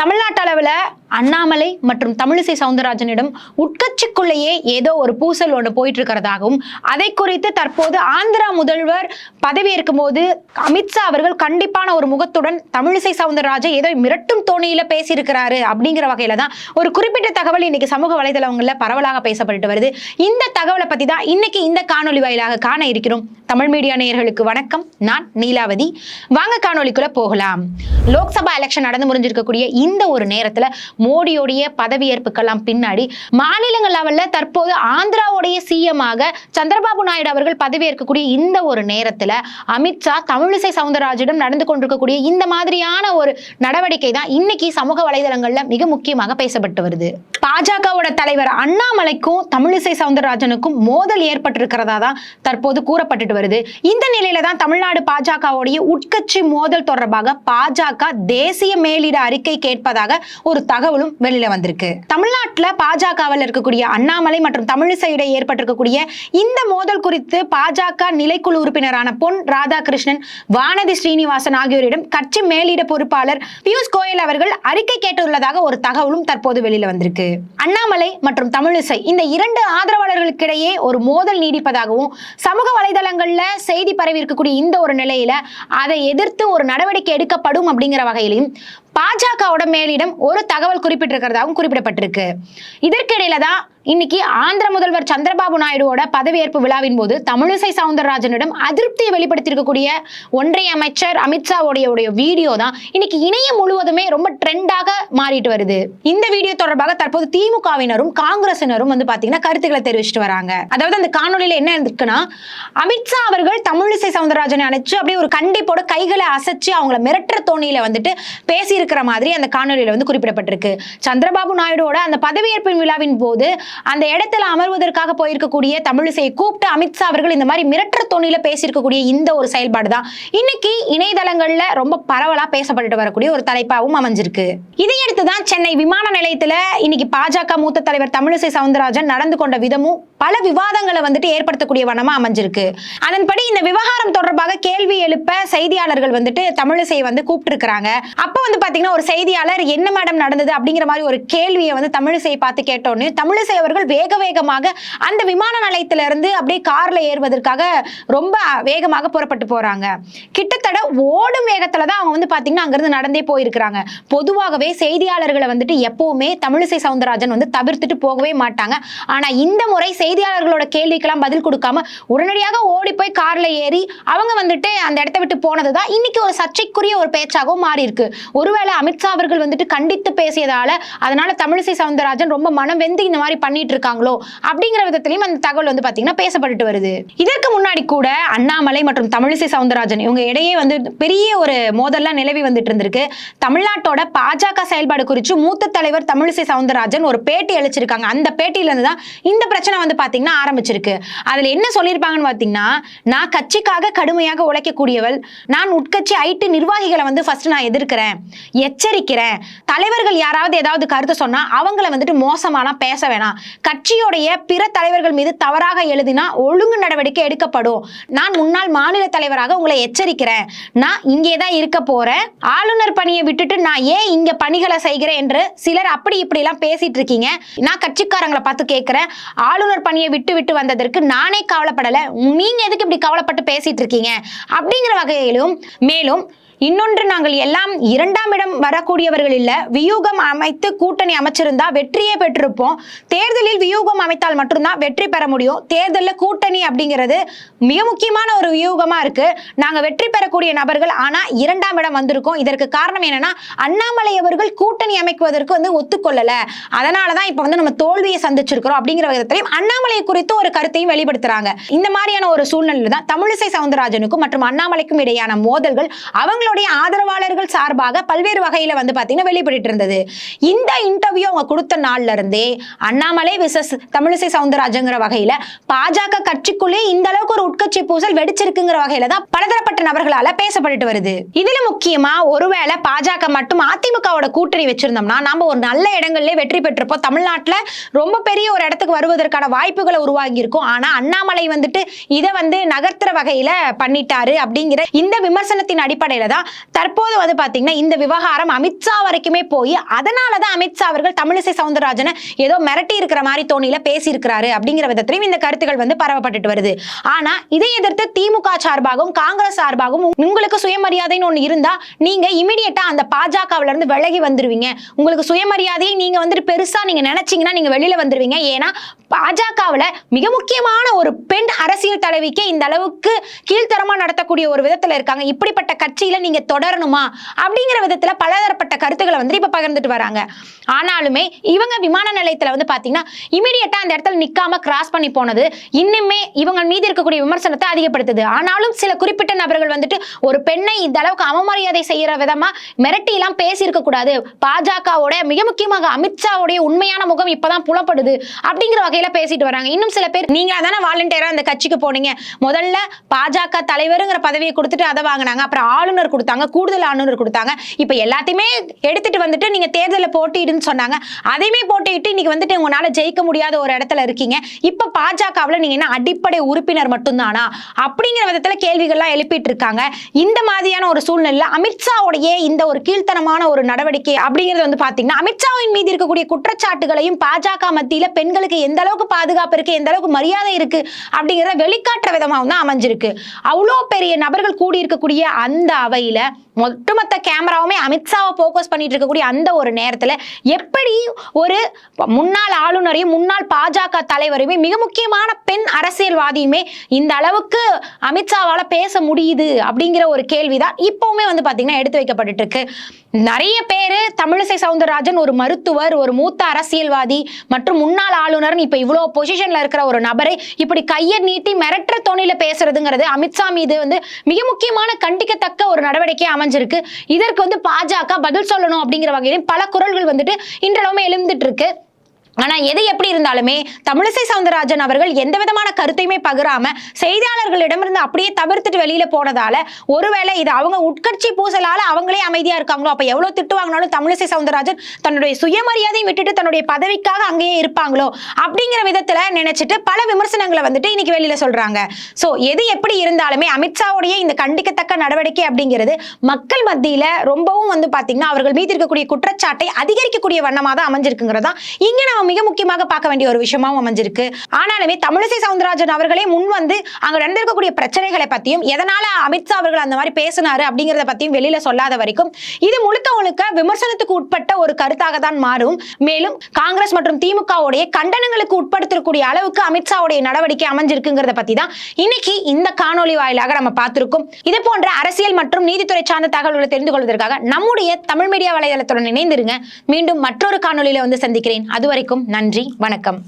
தமிழ்நாட்டு அளவில் அண்ணாமலை மற்றும் தமிழிசை சவுந்தரராஜனிடம் உட்கட்சிக்குள்ளேயே ஏதோ ஒரு பூசல் ஒன்று போயிட்டு இருக்கிறதாகவும் அதை குறித்து தற்போது ஆந்திரா முதல்வர் பதவியேற்கும் போது அமித்ஷா அவர்கள் கண்டிப்பான ஒரு முகத்துடன் தமிழிசை சவுந்தரராஜன் ஏதோ மிரட்டும் தோணியில பேசியிருக்கிறாரு அப்படிங்கிற வகையில தான் ஒரு குறிப்பிட்ட தகவல் இன்னைக்கு சமூக வலைதளங்களில் பரவலாக பேசப்பட்டு வருது. இந்த தகவலை பத்தி தான் இன்னைக்கு இந்த காணொலி வாயிலாக காண இருக்கிறோம். தமிழ் மீடியா நேயர்களுக்கு வணக்கம். நான் நீலாவதி. வாங்க காணொலிக்குள்ள போகலாம். லோக்சபா எலெக்ஷன் நடந்து முடிஞ்சிருக்கக்கூடிய இந்த ஒரு நேரத்தில் மோடியோடைய பதவியேற்புக்கெல்லாம் பின்னாடி மாநிலங்கள் லெவலில் தற்போது ஆந்திராவுடைய சிஎம் ஆக சந்திரபாபு நாயுடு அவர்கள் பதவியேற்கக்கூடிய இந்த ஒரு நேரத்துல அமித்ஷா தமிழிசை சவுந்தரராஜிடம் நடந்து கொண்டிருக்கக்கூடிய இந்த மாதிரியான ஒரு நடவடிக்கை தான் இன்னைக்கு சமூக வலைதளங்கள்ல மிக முக்கியமாக பேசப்பட்டு வருது. பாஜகவோட தலைவர் அண்ணாமலைக்கும் தமிழிசை சவுந்தரராஜனுக்கும் மோதல் ஏற்பட்டிருக்கிறதா தான் தற்போது கூறப்பட்டுட்டு வருது. இந்த நிலையில தான் தமிழ்நாடு பாஜகவுடைய உட்கட்சி மோதல் தொடர்பாக பாஜக தேசிய மேலிட அறிக்கை கேட்பதாக ஒரு தகவலும் வெளியில வந்திருக்கு. தமிழ்நாட்டில் பாஜகவில் இருக்கக்கூடிய அண்ணாமலை மற்றும் தமிழிசை இடையே ஏற்பட்டிருக்கக்கூடிய இந்த மோதல் குறித்து பாஜக நிலைக்குழு உறுப்பினரான பொன் ராதாகிருஷ்ணன் வானதி ஸ்ரீனிவாசன் ஆகியோரிடம் கட்சி மேலிட பொறுப்பாளர் பியூஷ் கோயல் அவர்கள் அறிக்கை கேட்டுள்ளதாக ஒரு தகவலும் தற்போது வெளியில வந்திருக்கு. அண்ணாமலை மற்றும் தமிழிசை இந்த இரண்டு ஆதரவாளர்களுக்கிடையே ஒரு மோதல் நீடிப்பதாகவும் சமூக வலைதளங்கள்ல செய்தி பரவி இருக்கக்கூடிய இந்த ஒரு நிலையில அதை எதிர்த்து ஒரு நடவடிக்கை எடுக்கப்படும் அப்படிங்கிற வகையிலையும் பாஜகவோட மேலிடம் ஒரு தகவல் குறிப்பிட்டிருக்கிறதாகவும் குறிப்பிடப்பட்டிருக்கு. இதற்கிடையில தான் இன்னைக்கு ஆந்திர முதல்வர் சந்திரபாபு நாயுடுவோட பதவியேற்பு விழாவின் போது தமிழிசை சவுந்தரராஜனிடம் அதிருப்தியை வெளிப்படுத்தியிருக்கக்கூடிய ஒன்றிய அமைச்சர் அமித்ஷாவுடைய வீடியோ தான் இன்னைக்கு இணையம் முழுவதுமே ரொம்ப ட்ரெண்டாக மாறிட்டு வருது. இந்த வீடியோ தொடர்பாக தற்போது திமுகவினரும் காங்கிரசினரும் வந்து பாத்தீங்கன்னா கருத்துக்களை தெரிவிச்சிட்டு வராங்க. அதாவது அந்த காணொலியில என்ன இருக்குன்னா அமித்ஷா அவர்கள் தமிழிசை சவுந்தரராஜனை அணைச்சு அப்படியே ஒரு கண்டிப்போட கைகளை அசைச்சு அவங்கள மிரட்டுற தோணியில வந்துட்டு இருக்கிற மாதிரி அந்த காணொலியில் வந்து குறிப்பிடப்பட்டிருக்கு. சந்திரபாபு நாயுடுவோட அந்த பதவியேற்பின் விழாவின் போது அந்த இடத்துல அமர்வதற்காக போயிருக்கக்கூடிய தமிழிசையை கூப்பிட்டு அமித்ஷா அவர்கள் இந்த மாதிரி மிரட்டுற தோணியில பேசியிருக்கக்கூடிய இந்த ஒரு செயல்பாடு தான். இன்னைக்கு இணையதளங்களில் ரொம்ப பரவலாக பேசப்பட்டு வரக்கூடிய ஒரு தலைப்பாகவும் அமைஞ்சிருக்கு. இதையடுத்து தான் சென்னை விமான நிலையத்தில் இன்னைக்கு பாஜக மூத்த தலைவர் தமிழிசை சவுந்தரராஜன் நடந்து கொண்ட விதமும் பல விவாதங்களை வந்துட்டு ஏற்படுத்தக்கூடிய வண்ணமா அமைஞ்சிருக்கு. அதன்படி இந்த விவகாரம் தொடர்பாக கேள்வி எழுப்ப செய்தியாளர்கள் வந்துட்டு தமிழிசையை வந்து கூப்பிட்டு இருக்கிறாங்க அப்ப வந்து பாத்தீங்கன்னா ஒரு செய்தியாளர் என்ன மேடம் நடந்தது அப்படிங்கிற மாதிரி ஒரு கேள்வியை வந்து தமிழிசையை பார்த்து கேட்டோன்னு தமிழிசை அவர்கள் வேக வேகமாக அந்த விமான நிலையத்தில இருந்து அப்படியே கார்ல ஏறுவதற்காக ரொம்ப வேகமாக புறப்பட்டு போறாங்க. கிட்டத்தட்ட ஓடும் வேகத்துல தான் அவங்க வந்து பாத்தீங்கன்னா அங்கிருந்து நடந்தே போயிருக்கிறாங்க. பொதுவாகவே செய்தியாளர்களை வந்துட்டு எப்பவுமே தமிழிசை சவுந்தரராஜன் வந்து தவிர்த்துட்டு போகவே மாட்டாங்க. ஆனா இந்த முறை செய்தியாளர்களோட கேள்விக்கெல்லாம் பதில் கொடுக்காம உடனடியாக ஓடி போய் கார்ல ஏறி அவங்க வந்துட்டு அந்த இடத்த விட்டு போனது தான் இன்னைக்கு ஒரு சர்ச்சைக்குரிய ஒரு பேச்சாகவும் மாறி இருக்கு ஒருவேளை அமித்ஷா அவர்கள் வந்துட்டு கண்டித்து பேசியதால அதனால தமிழிசை சவுந்தரராஜன் ரொம்ப மனம் வெந்து இந்த மாதிரி பண்ணிட்டு இருக்காங்களோ அப்படிங்கிற விதத்திலையும் அந்த தகவல் வந்து பாத்தீங்கன்னா பேசப்பட்டுட்டு வருது. இதற்கு முன்னாடி கூட அண்ணாமலை மற்றும் தமிழிசை சவுந்தரராஜன் இவங்க இடையே வந்து பெரிய ஒரு மோதல்லாம் நிலவி வந்துட்டு இருந்திருக்கு. தமிழ்நாட்டோட பாஜக செயல்பாடு குறித்து மூத்த தலைவர் தமிழிசை சவுந்தரராஜன் ஒரு பேட்டி அளிச்சிருக்காங்க. அந்த பேட்டியில இருந்து தான் இந்த பிரச்சனை வந்து பாத்தீங்கன்னா ஆரம்பிச்சிருக்கு. அதுல என்ன சொல்லியிருப்பாங்கன்னு பாத்தீங்கன்னா நான் கட்சிக்காக கடுமையாக உழைக்கக்கூடியவள் நான் உட்கட்சி ஐடி நிர்வாகிகளை வந்து ஃபர்ஸ்ட் நான் எதிர்க்கிறேன். எச்சரிக்கிறேன். தலைவர்கள் யாராவது ஏதாவது கருத்து சொன்னா அவங்கள வந்துட்டு மோசமான பேச வேணாம். கட்சியோடைய பிற தலைவர்கள் மீது தவறாக எழுதினா ஒழுங்கு நடவடிக்கை எடுக்கப்படும். நான் முன்னாள் மாநில தலைவராக உங்களை எச்சரிக்கிறேன். நான் இங்கே தான் இருக்க போறேன். ஆளுநர் பணியை விட்டுட்டு நான் ஏன் இங்க பணிகளை செய்கிறேன் என்று சிலர் அப்படி இப்படி எல்லாம் பேசிட்டு இருக்கீங்க. நான் கட்சிக்காரங்களை பார்த்து கேட்கிறேன். ஆளுநர் பணியை விட்டு விட்டு வந்ததற்கு நானே கவலைப்படல. நீங்க எதுக்கு இப்படி கவலைப்பட்டு பேசிட்டு இருக்கீங்க? அப்படிங்கிற வகையிலும் மேலும் இன்னொன்று நாங்கள் எல்லாம் இரண்டாம் இடம் வரக்கூடியவர்கள் இல்ல. வியூகம் அமைத்து கூட்டணி அமைச்சிருந்தா வெற்றியே பெற்றிருப்போம். தேர்தலில் வியூகம் அமைத்தால் மட்டும்தான் வெற்றி பெற முடியும். தேர்தலில் கூட்டணி அப்படிங்கிறது மிக முக்கியமான ஒரு வியூகமா இருக்கு. நாங்க வெற்றி பெறக்கூடிய நபர்கள் ஆனா இரண்டாம் இடம் வந்திருக்கோம். இதற்கு காரணம் என்னன்னா அண்ணாமலை அவர்கள் கூட்டணி அமைக்குவதற்கு வந்து ஒத்துக்கொள்ளல. அதனாலதான் இப்ப வந்து நம்ம தோல்வியை சந்திச்சிருக்கிறோம் அப்படிங்கிற விதத்திலையும் அண்ணாமலை குறித்து ஒரு கருத்தையும் வெளிப்படுத்துறாங்க. இந்த மாதிரியான ஒரு சூழ்நிலை தான் தமிழிசை சவுந்தரராஜனுக்கும் மற்றும் அண்ணாமலைக்கும் இடையான மோதல்கள் அவங்க அவங்களுடைய ஆதரவாளர்கள் சார்பாக பல்வேறு வகையில வந்து பாத்தீங்கன்னா வெளிப்பட்டு இருந்தது. இந்த இன்டர்வியூ அவங்க கொடுத்த நாள்ல இருந்தே அண்ணாமலை விசஸ் தமிழிசை சவுந்தரராஜங்கிற வகையில பாஜக கட்சிக்குள்ளே இந்த அளவுக்கு ஒரு உட்கட்சி பூசல் வெடிச்சிருக்குங்கிற வகையில தான் பலதரப்பட்ட நபர்களால பேசப்பட்டு வருது. இதுல முக்கியமா ஒருவேளை பாஜக மட்டும் அதிமுகவோட கூட்டணி வச்சிருந்தோம்னா நம்ம ஒரு நல்ல இடங்கள்ல வெற்றி பெற்றிருப்போம். தமிழ்நாட்டுல ரொம்ப பெரிய ஒரு இடத்துக்கு வருவதற்கான வாய்ப்புகளை உருவாகி இருக்கும். ஆனா அண்ணாமலை வந்துட்டு இதை வந்து நகர்த்துற வகையில பண்ணிட்டாரு அப்படிங்கிற இந்த விமர்சனத்தின் அடிப்படையில தான் தான் தற்போது வந்து பாத்தீங்கன்னா இந்த விவகாரம் அமித்ஷா வரைக்குமே போய் அதனால தான் அமித்ஷா அவர்கள் தமிழிசை சவுந்தரராஜனை ஏதோ மிரட்டி இருக்கிற மாதிரி தோணியில பேசியிருக்கிறாரு அப்படிங்கிற விதத்திலையும் இந்த கருத்துக்கள் வந்து பரவப்பட்டுட்டு வருது. ஆனா இதை எதிர்த்து திமுக சார்பாகவும் காங்கிரஸ் சார்பாகவும் உங்களுக்கு சுயமரியாதைன்னு ஒண்ணு இருந்தா நீங்க இமிடியட்டா அந்த பாஜகவுல இருந்து விலகி வந்துருவீங்க. உங்களுக்கு சுயமரியாதையை நீங்க வந்துட்டு பெருசா நீங்க நினைச்சீங்கன்னா நீங்க வெளியில வந்துருவீங்க. ஏன்னா பாஜகவுல மிக முக்கியமான ஒரு பெண் அரசியல் தலைவிக்கே இந்த அளவுக்கு கீழ்த்தரமா நடத்தக்கூடிய ஒரு விதத்துல இருக்காங்க. இப்படிப்பட்ட கட்சியில நீங்க தொடரணுமா? அப்படிங்கிற விதத்துல பலதரப்பட்ட கருத்துக்களை வந்து இப்ப பகிர்ந்துட்டு வராங்க. ஆனாலுமே இவங்க விமான நிலையத்துல வந்து பாத்தீங்கன்னா இமீடியட்டா அந்த இடத்துல நிக்காம கிராஸ் பண்ணி போனது இன்னுமே இவங்க மீது இருக்கக்கூடிய விமர்சனத்தை அதிகப்படுத்துது. ஆனாலும் சில குறிப்பிட்ட நபர்கள் வந்துட்டு ஒரு பெண்ணை இந்த அளவுக்கு அவமரியாதை செய்யற விதமா மிரட்டி எல்லாம் பேசியிருக்க கூடாது. பாஜகவோட மிக முக்கியமாக அமித்ஷாவுடைய உண்மையான முகம் இப்பதான் புலப்படுது அப்படிங்கிற வகையில பேசிட்டு வராங்க. இன்னும் சில பேர் நீங்க தானே வாலண்டியரா அந்த கட்சிக்கு போனீங்க. முதல்ல பாஜக தலைவருங்கிற பதவியை கொடுத்துட்டு அதை வாங்கினாங்க. அப்புறம் ஆளுநர் கொடுத்தாங்க கூடுதல் ஆளுநர் கொடுத்தாங்க. இப்போ எல்லாத்தையுமே எடுத்துட்டு வந்துட்டு நீங்க தேர்தலில் போட்டியிடுன்னு சொன்னாங்க. அதையுமே போட்டியிட்டு இன்னைக்கு வந்துட்டு உங்களால ஜெயிக்க முடியாத ஒரு இடத்துல இருக்கீங்க. இப்போ பாஜகவில் நீங்க என்ன அடிப்படை உறுப்பினர் மட்டும்தானா? அப்படிங்கிற விதத்துல கேள்விகள்லாம் எழுப்பிட்டு இருக்காங்க. இந்த மாதிரியான ஒரு சூழ்நிலையில் அமித்ஷாவுடைய இந்த ஒரு கீழ்த்தனமான ஒரு நடவடிக்கை அப்படிங்கிறது வந்து பாத்தீங்கன்னா அமித்ஷாவின் மீது இருக்கக்கூடிய குற்றச்சாட்டுகளையும் பாஜக மத்தியில பெண்களுக்கு எந்த அளவுக்கு பாதுகாப்பு இருக்கு எந்த அளவுக்கு மரியாதை இருக்கு அப்படிங்கிறத வெளிக்காட்டுற விதமாகவும் தான் அமைஞ்சிருக்கு. அவ்வளோ பெரிய நபர்கள் கூடி இருக்கக்கூடிய அந்த அவை ജില്ലയിലെ ஒட்டுமொத்த கேமராவுமே அமித்ஷாவை போக்கஸ் பண்ணிட்டு இருக்கக்கூடிய அந்த ஒரு நேரத்தில் எப்படி ஒரு முன்னாள் ஆளுநரையும் முன்னாள் பாஜக தலைவரையுமே மிக முக்கியமான பெண் அரசியல்வாதியுமே இந்த அளவுக்கு அமித்ஷாவால் பேச முடியுது அப்படிங்கிற ஒரு கேள்விதான் இப்போவுமே வந்து பார்த்தீங்கன்னா எடுத்து வைக்கப்பட்டுட்டு இருக்கு. நிறைய பேர் தமிழிசை சவுந்தரராஜன் ஒரு மருத்துவர் ஒரு மூத்த அரசியல்வாதி மற்றும் முன்னாள் ஆளுநர்னு இப்போ இவ்வளோ பொசிஷனில் இருக்கிற ஒரு நபரை இப்படி கையை நீட்டி மிரட்டுற தோணியில் பேசுறதுங்கிறது அமித்ஷா மீது வந்து மிக முக்கியமான கண்டிக்கத்தக்க ஒரு நடவடிக்கை அமைஞ்சிருக்கு இதற்கு வந்து பாஜக பதில் சொல்லணும் அப்படிங்கிற வகையிலும் பல குரல்கள் வந்துட்டு இன்றளவுமே எழுந்துட்டு இருக்கு. ஆனா எது எப்படி இருந்தாலுமே தமிழிசை சவுந்தரராஜன் அவர்கள் எந்த விதமான கருத்தையுமே பகிராம செய்தியாளர்களிடமிருந்து அப்படியே தவிர்த்துட்டு வெளியில போனதால ஒருவேளை இது அவங்க உட்கட்சி பூசலால அவங்களே அமைதியா இருக்காங்களோ அப்ப எவ்வளவு திட்டு வாங்கினாலும் தமிழிசை சவுந்தரராஜன் தன்னுடைய சுயமரியாதையும் விட்டுட்டு தன்னுடைய பதவிக்காக அங்கேயே இருப்பாங்களோ அப்படிங்கிற விதத்துல நினைச்சிட்டு பல விமர்சனங்களை வந்துட்டு இன்னைக்கு வெளியில சொல்றாங்க. சோ எது எப்படி இருந்தாலுமே அமித்ஷாவுடைய இந்த கண்டிக்கத்தக்க நடவடிக்கை அப்படிங்கிறது மக்கள் மத்தியில ரொம்பவும் வந்து பாத்தீங்கன்னா அவர்கள் மீது இருக்கக்கூடிய குற்றச்சாட்டை அதிகரிக்கக்கூடிய வண்ணமாக தான் அமைஞ்சிருக்குங்கிறதா இங்க நம்ம மிக முக்கியமாக பார்க்க வேண்டிய ஒரு விஷயமாவும் அமைஞ்சிருக்கு. ஆனாலுமே தமிழிசை சவுந்தரராஜன் அவர்களே முன் வந்து அங்க நடந்திருக்கக்கூடிய பிரச்சனைகளை பத்தியும் எதனால அமித்ஷா அவர்கள் அந்த மாதிரி பேசினாரு அப்படிங்கறத பத்தியும் வெளியில சொல்லாத வரைக்கும் இது முழுக்க முழுக்க விமர்சனத்துக்கு உட்பட்ட ஒரு கருத்தாக தான் மாறும். மேலும் காங்கிரஸ் மற்றும் திமுகவுடைய கண்டனங்களுக்கு உட்படுத்தக்கூடிய அளவுக்கு அமித்ஷாவுடைய நடவடிக்கை அமைஞ்சிருக்குங்கிறத பத்தி தான் இன்னைக்கு இந்த காணொலி வாயிலாக நம்ம பார்த்திருக்கோம். இது போன்ற அரசியல் மற்றும் நீதித்துறை சார்ந்த தகவல்களை தெரிந்து கொள்வதற்காக நம்முடைய தமிழ் மீடியா வலைதளத்துடன் இணைந்திருங்க. மீண்டும் மற்றொரு காணொலியில வந்து சந்திக்கிறேன். அது வரைக்கும் நன்றி. வணக்கம்.